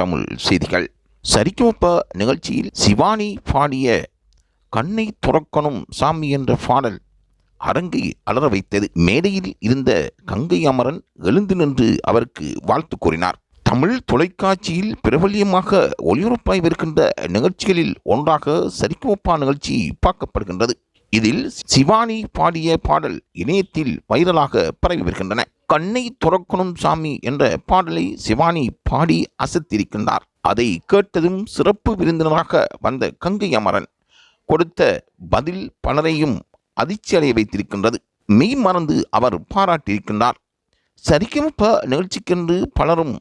தமிழ் செய்திகள். சரிகமப்ப நிகழ்ச்சியில் சிவானி பாடிய கண்ணை துறக்கணும் சாமி என்ற பாடல் அரங்கை அலற வைத்தது. மேடையில் இருந்த கங்கை அமரன் எழுந்து நின்று அவருக்கு வாழ்த்து கூறினார். தமிழ் தொலைக்காட்சியில் பிரபல்யமாக ஒளிபரப்பாய்விருக்கின்ற நிகழ்ச்சிகளில் ஒன்றாக சரிகமப்பா நிகழ்ச்சி பார்க்கப்படுகின்றது. இதில் சிவானி பாடிய பாடல் இணையத்தில் வைரலாக பரவி வருகின்றன. கண்ணை துறக்கணும் சாமி என்ற பாடலை சிவானி பாடி அசத்திருக்கின்றார். அதை கேட்டதும் சிறப்பு விருந்தினராக வந்த கங்கை அமரன் கொடுத்த பதில் பலரையும் அதிர்ச்சியடைய வைத்திருக்கின்றது. மெய் மறந்து அவர் பாராட்டியிருக்கின்றார். சரிகமப்ப நிகழ்ச்சிக்கென்று பலரும்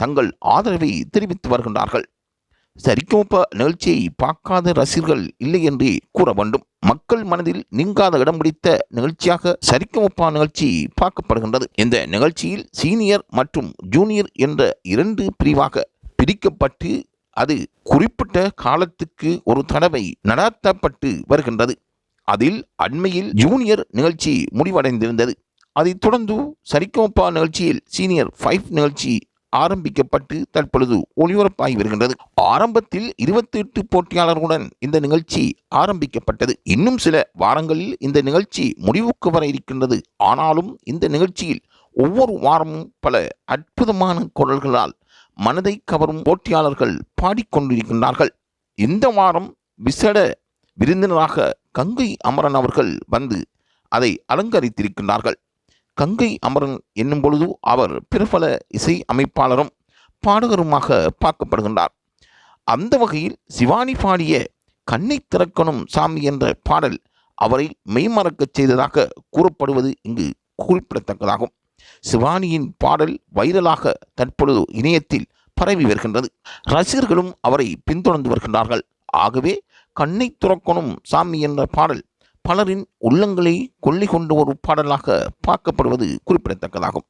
தங்கள் ஆதரவை தெரிவித்து வருகின்றார்கள். சரிகமப்ப நிகழ்ச்சியை பார்க்காத ரசிகர்கள் இல்லை என்றே கூற வேண்டும். மக்கள் மனதில் நீங்காத இடம் பிடித்த நிகழ்ச்சியாக சரிகமப்பா நிகழ்ச்சி பார்க்கப்படுகின்றது. இந்த நிகழ்ச்சியில் சீனியர் மற்றும் ஜூனியர் என்ற இரண்டு பிரிவாக பிரிக்கப்பட்டு அது குறிப்பிட்ட காலத்துக்கு ஒரு தடவை நடாத்தப்பட்டு வருகின்றது. அதில் அண்மையில் ஜூனியர் நிகழ்ச்சி முடிவடைந்திருந்தது. அதைத் தொடர்ந்து சரிகோப்பா நிகழ்ச்சியில் சீனியர் ஃபைவ் நிகழ்ச்சி ஆரம்பிக்கப்பட்டு தற்பொழுது ஒளிபரப்பாகி வருகின்றது. ஆரம்பத்தில் இருபத்தி எட்டு போட்டியாளர்களுடன் இந்த நிகழ்ச்சி ஆரம்பிக்கப்பட்டது. இன்னும் சில வாரங்களில் இந்த நிகழ்ச்சி முடிவுக்கு வர இருக்கின்றது. ஆனாலும் இந்த நிகழ்ச்சியில் ஒவ்வொரு வாரமும் பல அற்புதமான குரல்களால் மனதை கவரும் போட்டியாளர்கள் பாடிக்கொண்டிருக்கின்றார்கள். இந்த வாரம் விசேட விருந்தினராக கங்கை அமரன் அவர்கள் வந்து அதை அலங்கரித்திருக்கின்றார்கள். கங்கை அமரன் என்னும் பொழுது அவர் பிரபல இசை அமைப்பாளரும் பாடகருமாக பார்க்கப்படுகின்றார். அந்த வகையில் சிவானி பாடிய கண்ணை திறக்கணும் சாமி என்ற பாடல் அவரை மெய்மறக்கச் செய்ததாக கூறப்படுவது இங்கு குறிப்பிடத்தக்கதாகும். சிவானியின் பாடல் வைரலாக தற்பொழுது இணையத்தில் பரவி வருகின்றது. ரசிகர்களும் அவரை பின்தொடர்ந்து வருகின்றார்கள். ஆகவே கண்ணை துறக்கணும் சாமி என்ற பாடல் பலரின் உள்ளங்களை கொள்ளி கொண்ட ஒரு பாடலாக பார்க்கப்படுவது குறிப்பிடத்தக்கதாகும்.